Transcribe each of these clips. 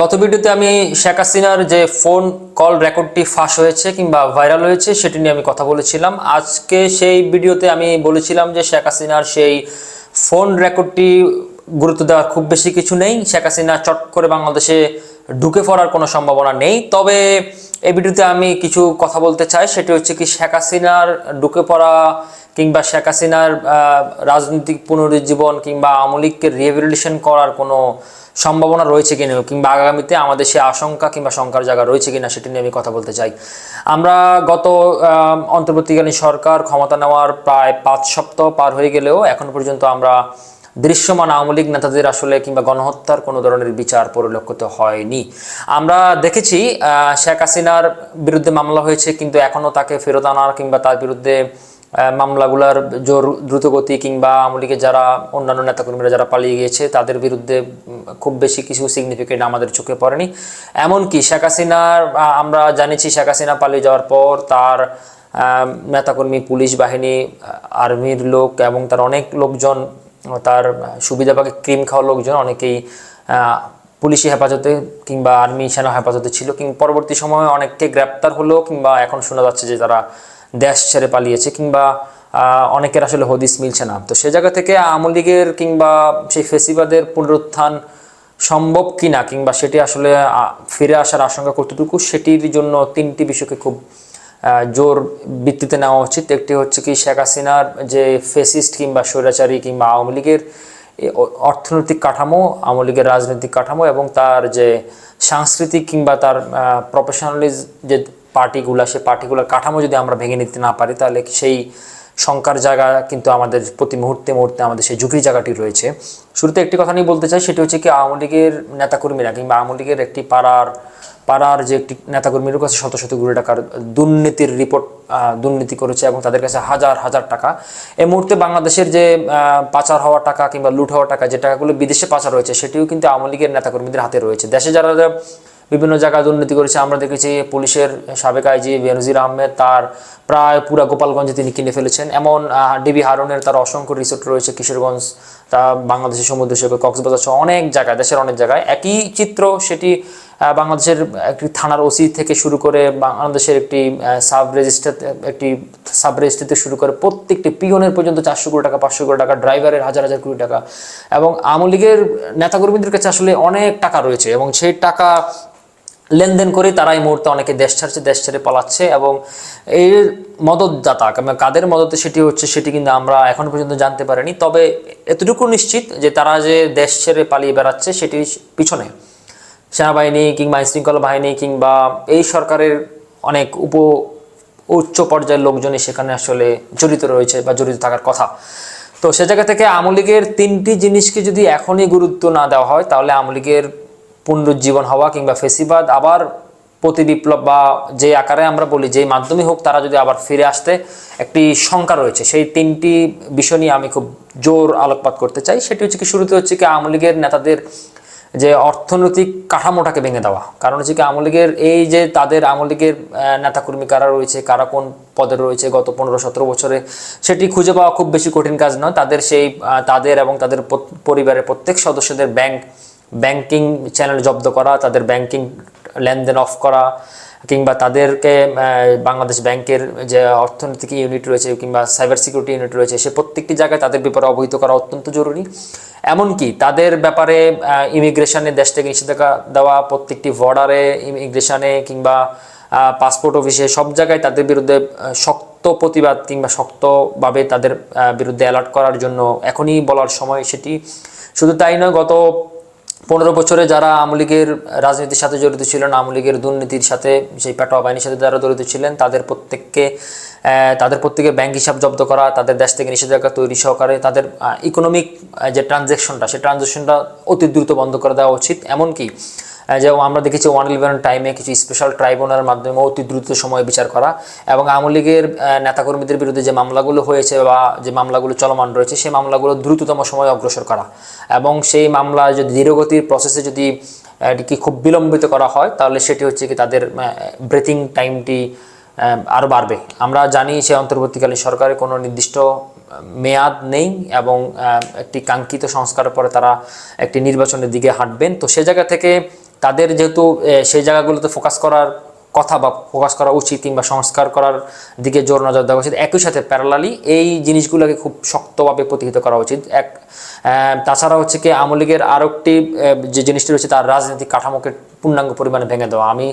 গত ভিডিওতে আমি শেখ হাসিনার যে ফোন কল রেকর্ডটি ফাঁস হয়েছে কিংবা ভাইরাল হয়েছে, সেটি নিয়ে আমি কথা বলেছিলাম। আজকে সেই ভিডিওতে আমি বলেছিলাম যে শেখ হাসিনার সেই ফোন রেকর্ডটি গুরুত্ব দেওয়ার খুব বেশি কিছু নেই। শেখ হাসিনা চট করে বাংলাদেশে ঢুকে পড়ার কোনো সম্ভাবনা নেই। তবে এই ভিডিওতে আমি কিছু কথা বলতে চাই। সেটি হচ্ছে কি, শেখ হাসিনার ঢুকে পড়া কিংবা শেখ হাসিনার রাজনৈতিক পুনরুজ্জীবন কিংবা আওয়ামী লীগকে রিহেবিলিটেশন করার কোনো সম্ভাবনা রয়েছে কিনা কিংবা আগামীতে আমাদের সে আশঙ্কা কিংবা শঙ্কার জায়গা রয়েছে কিনা সেটি নিয়ে আমি কথা বলতে চাই। আমরা গত অন্তর্বর্তীকালীন সরকার ক্ষমতা নেওয়ার প্রায় পাঁচ সপ্তাহ পার হয়ে গেলেও এখন পর্যন্ত আমরা দৃশ্যমান আওয়ামী লীগ নেতাদের আসলে কিংবা গণহত্যার কোনো ধরনের বিচার পরিলক্ষিত হয়নি। আমরা দেখেছি শেখ হাসিনার বিরুদ্ধে মামলা হয়েছে, কিন্তু এখনও তাকে ফেরত আনার কিংবা তার বিরুদ্ধে মামলাগুলার জোর দ্রুতগতি কিংবা আওয়ামী লীগের যারা অন্যান্য নেতাকর্মীরা যারা পালিয়ে গিয়েছে, তাদের বিরুদ্ধে খুব বেশি কিছু সিগনিফিকেন্ট আমাদের চোখে পড়েনি। এমনকি শেখ হাসিনার আমরা জানিছি শেখ হাসিনা পালিয়ে যাওয়ার পর তার নেতাকর্মী, পুলিশ বাহিনী, আর্মির লোক এবং তার অনেক লোকজন, তার সুবিধাভাগে ক্রিম খাওয়া লোকজন অনেকেই পুলিশি হেফাজতে কিংবা আর্মি সেনা হেফাজতে ছিল। কিংবা পরবর্তী সময়ে অনেককে গ্রেপ্তার হলো কিংবা এখন শোনা যাচ্ছে যে তারা দেশ ছেড়ে পালিয়েছে কিংবা অনেকের আসলে হদিস মিলছে না। তো সে জায়গা থেকে আওয়ামী লীগের কিংবা সেই ফেসিবাদের পুনরুত্থান সম্ভব কিনা কিংবা সেটি আসলে ফিরে আসার আশঙ্কা কতটুকু, সেটির জন্য তিনটি বিষয়কে খুব জোর ভিত্তিতে নেওয়া উচিত। একটি হচ্ছে কি শেখ হাসিনার যে ফেসিস্ট কিংবা স্বৈরাচারী কিংবা আওয়ামী লীগের অর্থনৈতিক কাঠামো, আওয়ামী লীগের রাজনৈতিক কাঠামো এবং তার যে সাংস্কৃতিক কিংবা তার প্রফেশনালিজ যে পার্টিগুলা, সে পার্টিগুলার কাঠামো যদি আমরা ভেঙে নিতে না পারি, তাহলে সেই শঙ্কার জায়গা কিন্তু আমাদের প্রতি মুহূর্তে মুহূর্তে আমাদের সেই ঝুঁকির জায়গাটি রয়েছে। শুরুতে একটি কথা নিয়ে বলতে চাই, সেটি হচ্ছে কি আওয়ামী লীগের নেতাকর্মীরা কিংবা আওয়ামী লীগের একটি পাড়ার পাড়ার যে একটি নেতাকর্মীর কাছে শত শত কোটি টাকার দুর্নীতির রিপোর্ট দুর্নীতি করেছে এবং তাদের কাছে হাজার হাজার টাকা। এই মুহূর্তে বাংলাদেশের যে পাচার হওয়া টাকা কিংবা লুট হওয়া টাকা, যে টাকাগুলো বিদেশে পাচার রয়েছে সেটিও কিন্তু আওয়ামী লীগের নেতাকর্মীদের হাতে রয়েছে। দেশে যারা বিভিন্ন জায়গায় দুর্নীতি করেছে। আমরা দেখেছি পুলিশের সাবেক আইজি বেনজির আহমেদ, তার প্রায় পুরা গোপালগঞ্জে তিনি কিনে ফেলেছেন। এমন ডিবি হারনের তার অসংখ্য রিসোর্ট রয়েছে কিশোরগঞ্জ, তা বাংলাদেশের সমুদ্র সৈকত, কক্সবাজার সহ অনেক জায়গায়, দেশের অনেক জায়গায়। একই চিত্র সেটি বাংলাদেশের একটি থানার ওসি থেকে শুরু করে বাংলাদেশের একটি সাব রেজিস্টার, একটি সাব রেজিস্ট্রিতে শুরু করে প্রত্যেকটি পিয়নের পর্যন্ত চারশো কোটি টাকা, পাঁচশো কোটি টাকা, ড্রাইভারের হাজার হাজার কোটি টাকা। এবং আওয়ামী লীগের নেতাকর্মীদের কাছে আসলে অনেক টাকা রয়েছে এবং সেই টাকা লেনদেন করে তারা এই মুহূর্তে অনেকে দেশ ছাড়ছে, দেশ ছেড়ে পালাচ্ছে এবং এর মদতদাতা কিংবা কাদের মদতে সেটি হচ্ছে সেটি কিন্তু আমরা এখনও পর্যন্ত জানতে পারিনি। তবে এতটুকু নিশ্চিত যে তারা যে দেশ ছেড়ে পালিয়ে বেড়াচ্ছে সেটির পিছনে সেনাবাহিনী কিংবা আইনশৃঙ্খলা বাহিনী কিংবা এই সরকারের অনেক উপ উচ্চ পর্যায়ের লোকজনই সেখানে আসলে জড়িত রয়েছে বা জড়িত থাকার কথা। তো সে জায়গা থেকে আওয়ামী লীগের তিনটি জিনিসকে যদি এখনই গুরুত্ব না দেওয়া হয়, তাহলে আওয়ামী লীগের পুনরুজ্জীবন হওয়া কিংবা ফেসিবাদ, আবার প্রতি বিপ্লব বা যে আকারে আমরা বলি, যেই মাধ্যমে হোক, তারা যদি আবার ফিরে আসতে একটি শঙ্কা রয়েছে। সেই তিনটি বিষয় নিয়ে আমি খুব জোর আলোকপাত করতে চাই। সেটি হচ্ছে কি, শুরুতে হচ্ছে কি, আওয়ামী লীগের নেতাদের যে অর্থনৈতিক কাঠামোটাকে ভেঙে দেওয়া। কারণ হচ্ছে কি, আওয়ামী লীগের এই যে তাদের আওয়ামী লীগের নেতাকর্মী কারা রয়েছে, কারা কোন পদে রয়েছে, গত পনেরো সতেরো বছরে, সেটি খুঁজে পাওয়া খুব বেশি কঠিন কাজ নয়। তাদের সেই তাদের এবং তাদের পরিবারের প্রত্যেক সদস্যদের ব্যাংক ব্যাংকিং চ্যানেল জব্দ করা, তাদের ব্যাংকিং লেনদেন অফ করা, কিংবা তাদেরকে বাংলাদেশ ব্যাংকের যে অর্থনৈতিক ইউনিট রয়েছে, কিংবা সাইবার সিকিউরিটি ইউনিট রয়েছে, সে প্রত্যেকটি জায়গায় তাদের ব্যাপারে অবহিত করা অত্যন্ত জরুরি। এমনকি তাদের ব্যাপারে ইমিগ্রেশনে দেশ থেকে নিষেধাজ্ঞা দেওয়া, প্রত্যেকটি বর্ডারে ইমিগ্রেশনে কিংবা পাসপোর্ট অফিসে সব জায়গায় তাদের বিরুদ্ধে শক্ত প্রতিবাদ কিংবা শক্তভাবে তাদের বিরুদ্ধে অ্যালার্ট করার জন্য এখনই বলার সময় সেটি। শুধু তাই নয়, গত পনেরো বছরে যারা আওয়ামী লীগের রাজনীতির সাথে জড়িত ছিলেন, আওয়ামী লীগের দুর্নীতির সাথে সেই পেটোয়া বাহিনীর সাথে যারা জড়িত ছিলেন, তাদের প্রত্যেককে তাদের প্রত্যেকের ব্যাংক হিসাব জব্দ করা, তাদের দেশ থেকে নিষেধাজ্ঞা তৈরি সহকারে তাদের ইকোনমিক যে ট্রানজ্যাকশনটা সেই ট্রানজ্যাকশনটা অতি দ্রুত বন্ধ করে দেওয়া উচিত। এমনকি আহ, যে আমরা দেখেছি ওয়ান ইলেভেন টাইমে কিছু স্পেশাল ট্রাইব্যুনালের মাধ্যমে অতি দ্রুত সময় বিচার করা এবং আওয়ামী লীগের নেতাকর্মীদের বিরুদ্ধে যে মামলাগুলো হয়েছে বা যে মামলাগুলো চলমান রয়েছে সেই মামলাগুলো দ্রুততম সময়ে অগ্রসর করা এবং সেই মামলা যদি ধীরগতির প্রসেসে যদি এটিকে খুব বিলম্বিত করা হয় তাহলে সেটি হচ্ছে কি তাদের ব্রেথিং টাইমটি আরও বাড়বে। আমরা জানি সে অন্তর্বর্তীকালীন সরকারের কোনো নির্দিষ্ট মেয়াদ নেই এবং একটি কাঙ্ক্ষিত সংস্কারের পরে তারা একটি নির্বাচনের দিকে হাঁটবেন। তো সে জায়গা থেকে তাদের যেহেতু সেই জায়গাগুলোতে ফোকাস করার কথা বা ফোকাস করা উচিত কিংবা সংস্কার করার দিকে জোর নজর দেওয়া উচিত। একই সাথে প্যারালালি এই জিনিসগুলোকে খুব শক্তভাবে প্রতিহিত করা উচিত। এক তাছাড়া হচ্ছে কি, আওয়ামী লীগের আরও একটি যে জিনিসটি রয়েছে তার রাজনৈতিক কাঠামোকে পূর্ণাঙ্গ পরিমাণে ভেঙে দেওয়া। আমি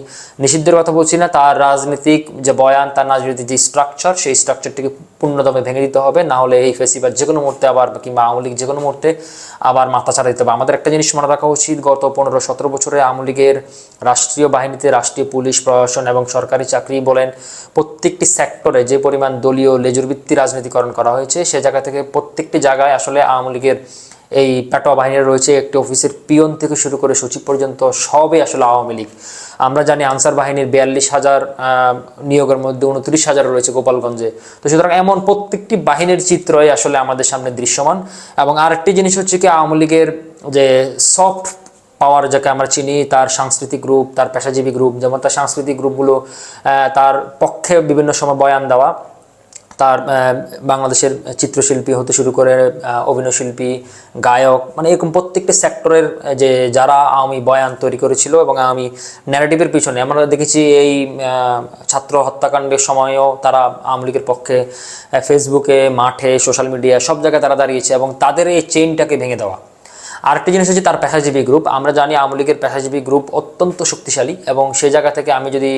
নিষিদ্ধের কথা বলছি না, তার রাজনৈতিক যে বয়ান, তার রাজনৈতিক যে স্ট্রাকচার সেই স্ট্রাকচারটিকে পূর্ণদমে ভেঙে দিতে হবে। না হলে এই ফেসিবাদ যে কোনো মুহূর্তে আবার, কিংবা আওয়ামী লীগ যে কোনো মুহূর্তে আবার মাথা ছাড়া দিতে হবে। আমাদের একটা জিনিস মনে রাখা উচিত, গত পনেরো সতেরো বছরে আওয়ামী লীগের রাষ্ট্রীয় বাহিনীতে রাষ্ট্রীয় পুলিশ প্রশাসন এবং সরকারি চাকরি বলেন, প্রত্যেকটি সেক্টরে যে পরিমাণ দলীয় লেজুরভিত্তি রাজনীতিকরণ করা হয়েছে, সে জায়গা থেকে প্রত্যেকটি জায়গায় আসলে আওয়ামী লীগের এই পেটোয়া বাহিনীর রয়েছে একটি অফিসের পিয়ন থেকে শুরু করে সচিব পর্যন্ত, সবই আসলে আওয়ামী লীগ। আমরা জানি আনসার বাহিনীর বিয়াল্লিশ হাজার নিয়োগের মধ্যে উনত্রিশ হাজার রয়েছে গোপালগঞ্জে। তো সুতরাং এমন প্রত্যেকটি বাহিনীর চিত্রই আসলে আমাদের সামনে দৃশ্যমান। এবং আরেকটি জিনিস হচ্ছে কি, আওয়ামী লীগের যে সফট পাওয়ার যাকে আমরা চিনি, তার সাংস্কৃতিক গ্রুপ তার পেশাজীবী গ্রুপ যেমন তার সাংস্কৃতিক গ্রুপগুলো তার পক্ষে বিভিন্ন সময় বয়ান দেওয়া তার বাংলাদেশের চিত্রশিল্পী হতে শুরু করে অভিনয়শিল্পী, গায়ক মানে এরকম প্রত্যেকটা সেক্টরের যে যারা আমি বয়ান তৈরি করেছিল এবং আমি ন্যারেটিভের পিছনে, আমরা দেখেছি এই ছাত্র হত্যাকাণ্ডের সময়ও তারা আওয়ামী লীগের পক্ষে ফেসবুকে মাঠে সোশ্যাল মিডিয়া সব জায়গায় তারা দাঁড়িয়েছে এবং তাদের এই চেইনটাকে ভেঙে দেওয়া। আরেকটি জিনিস হচ্ছে তার পেশাজীবী গ্রুপ আমরা জানি আওয়ামী লীগের পেশাজীবী গ্রুপ অত্যন্ত শক্তিশালী এবং সেই জায়গা থেকে আমি যদি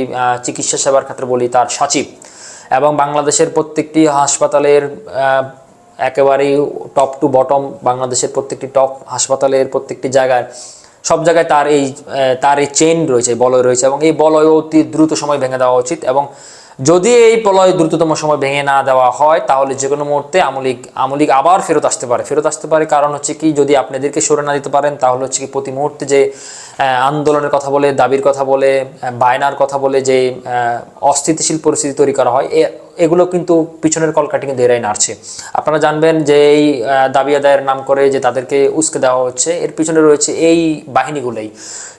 চিকিৎসা সেবার ক্ষেত্রে বলি, তার সচিব। এবং বাংলাদেশের প্রত্যেকটি হাসপাতালের একেবারেই টপ টু বটম বাংলাদেশের প্রত্যেকটি টপ হাসপাতালের প্রত্যেকটি জায়গায়, সব জায়গায় তার এই তার এই চেন রয়েছে বলয় রয়েছে এবং এই বলয় অতি দ্রুত সময় ভেঙে দেওয়া উচিত এবং যদি এই প্রলয় দ্রুততম সময় ভেঙে না দেওয়া হয়, তাহলে যে কোনো মুহূর্তে আমলিক আমলিক আবার ফেরত আসতে পারে। ফেরত আসতে পারে কারণ হচ্ছে কি, যদি আপনাদেরকে সরে না দিতে পারেন, তাহলে হচ্ছে কি প্রতি মুহূর্তে যে আন্দোলনের কথা বলে, দাবির কথা বলে বায়নার কথা বলে যে অস্থিতিশীল পরিস্থিতি তৈরি করা হয়, এ- এগুলো কিন্তু পিছনের কলকাটি কিন্তু এরাই নাড়ছে আপনারা জানবেন যে এই দাবি আদায়ের নাম করে যে তাদেরকে উস্কে দেওয়া হচ্ছে, এর পিছনে রয়েছে এই বাহিনীগুলোই।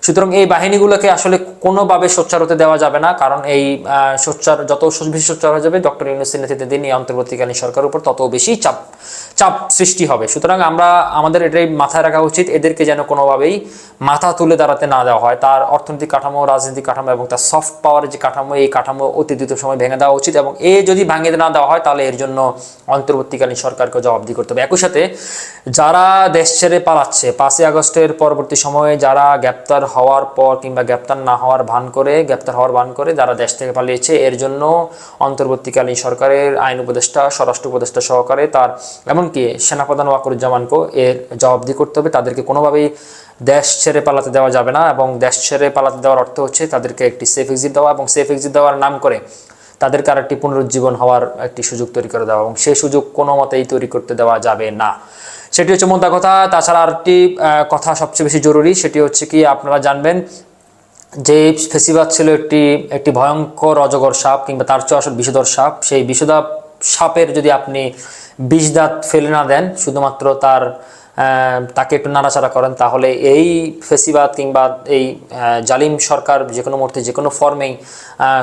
সুতরাং এই বাহিনীগুলোকে আসলে কোনোভাবে সোচ্চার হতে দেওয়া যাবে না, কারণ এই সোচ্চার, যত বেশি সোচ্চার হয়ে যাবে, ডক্টর ইউনুসের নেতৃত্বে এই অন্তর্বর্তীকালীন সরকারের উপর তত বেশি চাপ চাপ সৃষ্টি হবে। সুতরাং আমরা, আমাদের এটাই মাথায় রাখা উচিত, এদেরকে যেন কোনোভাবেই মাথা তুলে দাঁড়াতে না দেওয়া হয়। তার অর্থনৈতিক কাঠামো, রাজনৈতিক কাঠামো এবং তার সফট পাওয়ারের যে কাঠামো, এই কাঠামো অতি দ্রুত সময় ভেঙে দেওয়া উচিত এবং এ যদি ভাঙে না দেওয়া হয়, তাহলে এর জন্য অন্তর্বর্তীকালীন সরকারকে জবাবদি করতে হবে। একই সাথে যারা দেশ ছেড়ে পালাচ্ছে, পাঁচই আগস্টের পরবর্তী সময়ে যারা গ্রেপ্তার হওয়ার পর কিংবা গ্রেপ্তার না হওয়ার ভান করে, গ্রেপ্তার হওয়ার ভান করে যারা দেশ থেকে পালিয়েছে, এর জন্য অন্তর্বর্তীকালীন সরকারের আইন উপদেষ্টা, স্বরাষ্ট্র উপদেষ্টা সহকারে তার, এমনকি সেনাপ্রধান ওয়াকুরুজ্জামানকেও এর জবাবদি করতে হবে। তাদেরকে কোনোভাবেই দেশ ছেড়ে পালাতে দেওয়া যাবে না এবং দেশ ছেড়ে পালাতে দেওয়ার অর্থ হচ্ছে তাদেরকে একটি সেফ এক্সিট দেওয়া এবং সেফ এক্সিট দেওয়ার নাম করে তাদেরকে আর একটি পুনরুজ্জীবন হওয়ার একটি সুযোগ তৈরি করে দেওয়া এবং সেই সুযোগ কোনো মতেই তৈরি করতে দেওয়া যাবে না। সেটি হচ্ছে মোদ্দা কথা। তাছাড়া আরেকটি কথা সবচেয়ে বেশি জরুরি সেটি হচ্ছে কি, আপনারা জানবেন যে ফেসিবাদ ছিল একটি একটি ভয়ঙ্কর অজগর সাপ কিংবা তার চেয়ে আসল বিষধর সাপ। সেই বিষধর সাপের যদি আপনি বিষ দাঁত ফেলে না দেন, শুধুমাত্র তার তাকে একটু নাড়াচাড়া করেন, তাহলে এই ফেসিবাদ কিংবা এই জালিম সরকার যে কোনো মুহূর্তে যে কোনো ফর্মেই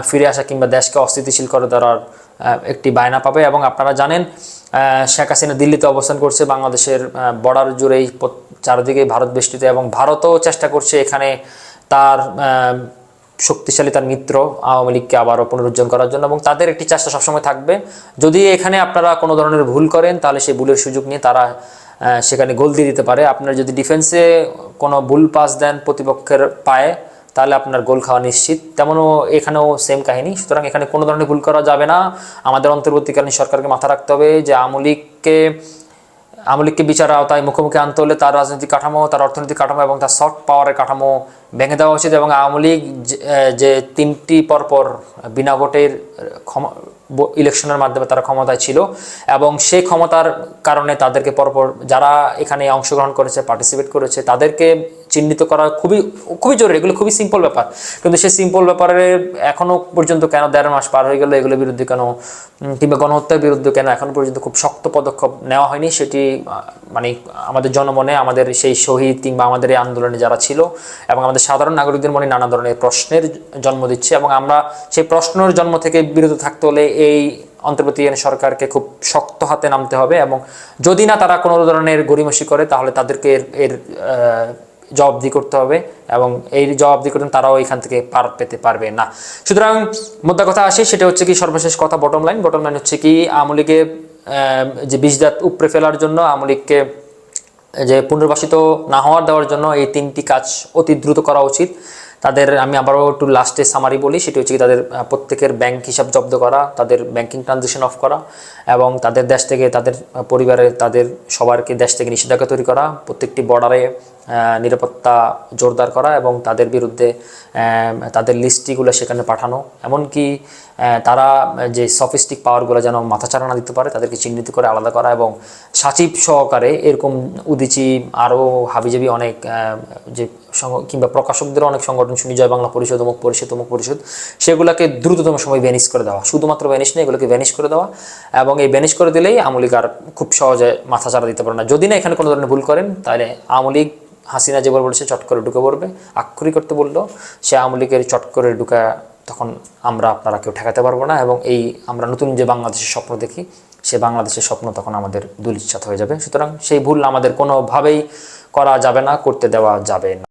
ফিরে আসা কিংবা দেশকে অস্থিতিশীল করে দেওয়ার একটি বায়না পাবে। এবং আপনারা জানেন শেখ হাসিনা দিল্লিতে অবস্থান করছে, বাংলাদেশের বর্ডার জুড়েই চারদিকে ভারত বেষ্টিত এবং ভারতও চেষ্টা করছে এখানে তার শক্তিশালী তার মিত্র আওয়ামী লীগকে আবারও পুনরুজ্জীবন করার জন্য। এবং তাদের একটি চেষ্টা সবসময় থাকবে। যদি এখানে আপনারা কোনো ধরনের ভুল করেন, তাহলে সেই ভুলের সুযোগ নিয়ে তারা সেখানে গোল দিয়ে দিতে পারে। আপনার যদি ডিফেন্সে কোনো ভুল পাস দেন প্রতিপক্ষের পায়ে, তাহলে আপনার গোল খাওয়া নিশ্চিত। তেমনও এখানেও সেম কাহিনী। সুতরাং এখানে কোনো ধরনের ভুল করা যাবে না। আমাদের অন্তর্বর্তীকালীন সরকারকে মাথা রাখতে হবে যে আমলিককে আওয়ামী লীগকে বিচার আওতায় মুখোমুখি আনতে হলে তার রাজনৈতিক কাঠামো, তার অর্থনৈতিক কাঠামো এবং তার সফট পাওয়ারের কাঠামো ভেঙে দেওয়া উচিত এবং আওয়ামী লীগ যে- তিনটি পরপর বিনা ভোটের ক্ষমা ইলেকশনের মাধ্যমে তারা ক্ষমতায় ছিল এবং সেই ক্ষমতার কারণে তাদেরকে পরপর যারা এখানে অংশগ্রহণ করেছে পার্টিসিপেট করেছে, তাদেরকে চিহ্নিত করা খুবই খুবই জরুরি, এগুলো খুবই সিম্পল ব্যাপার। কিন্তু সেই সিম্পল ব্যাপারে এখনও পর্যন্ত কেন দেড় মাস পার হয়ে গেল, এগুলোর বিরুদ্ধে কেন কিংবা গণহত্যার বিরুদ্ধে কেন এখনও পর্যন্ত খুব শক্ত পদক্ষেপ নেওয়া হয়নি, সেটি মানে আমাদের জনমনে, আমাদের সেই শহীদ কিংবা আমাদের এই আন্দোলনে যারা ছিল এবং আমাদের সাধারণ নাগরিকদের মনে নানা ধরনের প্রশ্নের জন্ম দিচ্ছে এবং আমরা সেই প্রশ্নের জন্ম থেকে বিরত থাকতে হলে এই অন্তর্বর্তীকালীন সরকারকে খুব শক্ত হাতে নামতে হবে এবং যদি না তারা কোনো ধরনের গরিমসি করে, তাহলে তাদেরকে এর এর জবাবদি করতে হবে এবং এই জবাবদি করতে তারাও এখান থেকে পার পেতে পারবে না। সুতরাং মোদ্দা কথা আসে সেটা হচ্ছে কি সর্বশেষ কথা বটম লাইন বটম লাইন হচ্ছে কি আমলিকে যে বীজদাত উপড়ে ফেলার জন্য আমলিককে যে পুনর্বাসিত না হওয়ার দেওয়ার জন্য এই তিনটি কাজ অতি দ্রুত করা উচিত। তাদের আমি আবারও একটু লাস্টে সামারি বলি সেটি হচ্ছে কি তাদের প্রত্যেকের ব্যাংক হিসাব জব্দ করা তাদের ব্যাংকিং ট্রানজেকশন অফ করা এবং তাদের দেশ থেকে তাদের আহ, পরিবারের তাদের সবারকে দেশ থেকে নিষেধাজ্ঞা তৈরি করা প্রত্যেকটি বর্ডারে নিরাপত্তা জোরদার করা এবং তাদের বিরুদ্ধে তাদের লিস্টিগুলো সেখানে পাঠানো। এমনকি তারা যে সফিস্টিক পাওয়ারগুলো যেন মাথাচাড়া না দিতে পারে, তাদেরকে চিহ্নিত করে আলাদা করা এবং সাচিব সহকারে এরকম উদিচি আরও হাবিজাবি অনেক যে কিংবা প্রকাশকদের অনেক সংগঠন শুনি, জয় বাংলা পরিষদ, অমুক পরিষদ অমুক পরিষদ, সেগুলোকে দ্রুততম সময় ভ্যানিশ করে দেওয়া। শুধুমাত্র ভ্যানিশ নেই, এগুলোকে ভ্যানিশ করে দেওয়া এবং এই ভ্যানিশ করে দিলেই আমলিক আর খুব সহজে মাথা চাড়া দিতে পারে না। যদি না এখানে কোনো ধরনের ভুল করেন, তাহলে আমলিক হাসিনা যেবার বলেছে, চট করে ঢুকে পড়বে। আক্ষরিক করতে বলল, সে আওয়ামী লীগের চট করে ঢুকা তখন আমরা আপনারা কেউ ঠেকাতে পারব না এবং এই আমরা নতুন যে বাংলাদেশের স্বপ্ন দেখি, সে বাংলাদেশের স্বপ্ন তখন আমাদের দুলিচ্ছাত হয়ে যাবে। সুতরাং সেই ভুল আমাদের কোনোভাবেই করা যাবে না, করতে দেওয়া যাবে না।